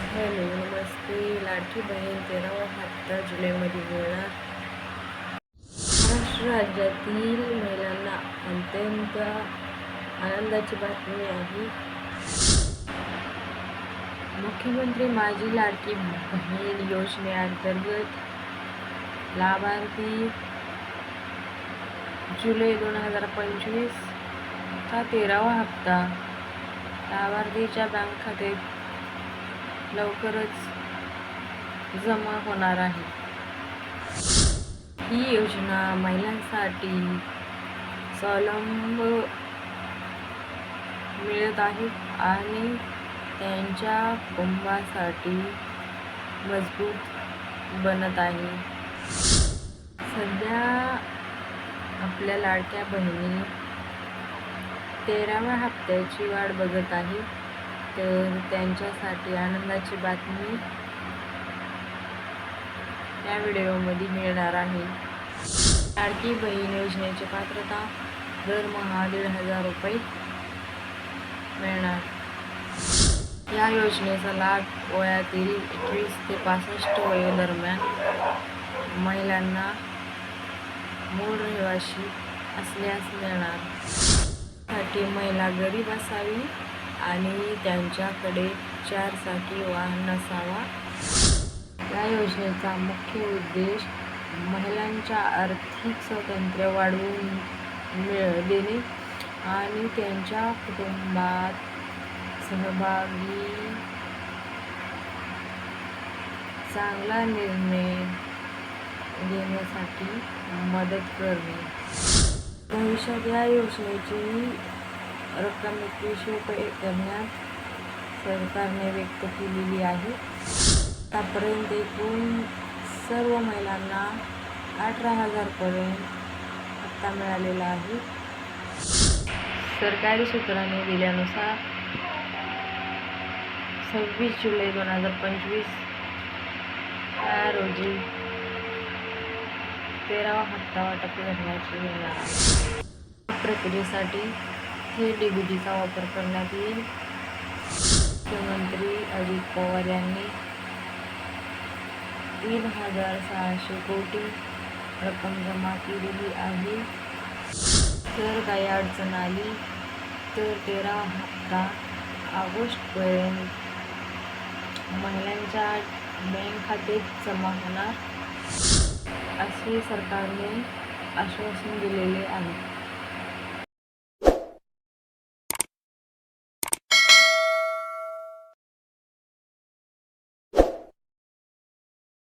Hello नमस्ते. लाडकी बहीण तेरावा हप्ता जुलैमध्ये मिळणार. महाराष्ट्र राज्यातील महिलांना अत्यंत आनंदाची बातमी आहे. मुख्यमंत्री माझी लाडकी बहीण योजनेअंतर्गत लाभार्थी जुलै दोन हजार पंचवीसचा तेरावा हप्ता लाभार्थीच्या बँक खात्यात लवकरच जमा होणार आहे. ही योजना महिलांसाठी स्वलंब मिळत आहे आणि त्यांच्या कुटुंबासाठी मजबूत बनत आहे. सध्या आपल्या लाडक्या बहिणी तेराव्या हप्त्याची वाट बघत आहे. तर त्यांच्यासाठी आनंदाची बातमी या व्हिडिओमध्ये मिळणार आहे. लाडकी बहीण योजनेची पात्रता दरमहा दीड हजार रुपये मिळणार. या योजनेचा लाभ वयातील एकवीस ते पासष्ट वयोदरम्यान महिलांना मूळ रहिवाशी असल्यास मिळणार. साठी महिला गरीब असावी. आणि त्यांच्याकडे चारचाकी वाहन नसावा. या योजनेचा मुख्य उद्देश महिलांच्या आर्थिक स्वातंत्र्य वाढवून मिळ देणे आणि त्यांच्या कुटुंबात सहभागी चांगला निर्णय घेण्यासाठी मदत करणे. भविष्यात या योजनेची रक्कम एकवीसशे रुपये दरम्यान सरकारने व्यक्त केलेली आहे. आतापर्यंत एकूण सर्व महिलांना अठरा हजारपर्यंत हप्ता मिळालेला आहे. सरकारी सूत्रांनी दिल्यानुसार सव्वीस जुलै दोन हजार पंचवीस या रोजी तेरावा हप्ता वाटप करण्याची आहे प्रक्रियेसाठी हे डी बी टीचा वापर करण्यात येईल. मुख्यमंत्री अजित पवार यांनी तीन हजार सहाशे कोटी रक्कम जमा केलेली आहे. तर काही अडचण आली तर तेरा हप्ता ऑगस्टपर्यंत महिलांच्या बँक खात्यात जमा होणार असे सरकारने आश्वासन दिलेले आहे.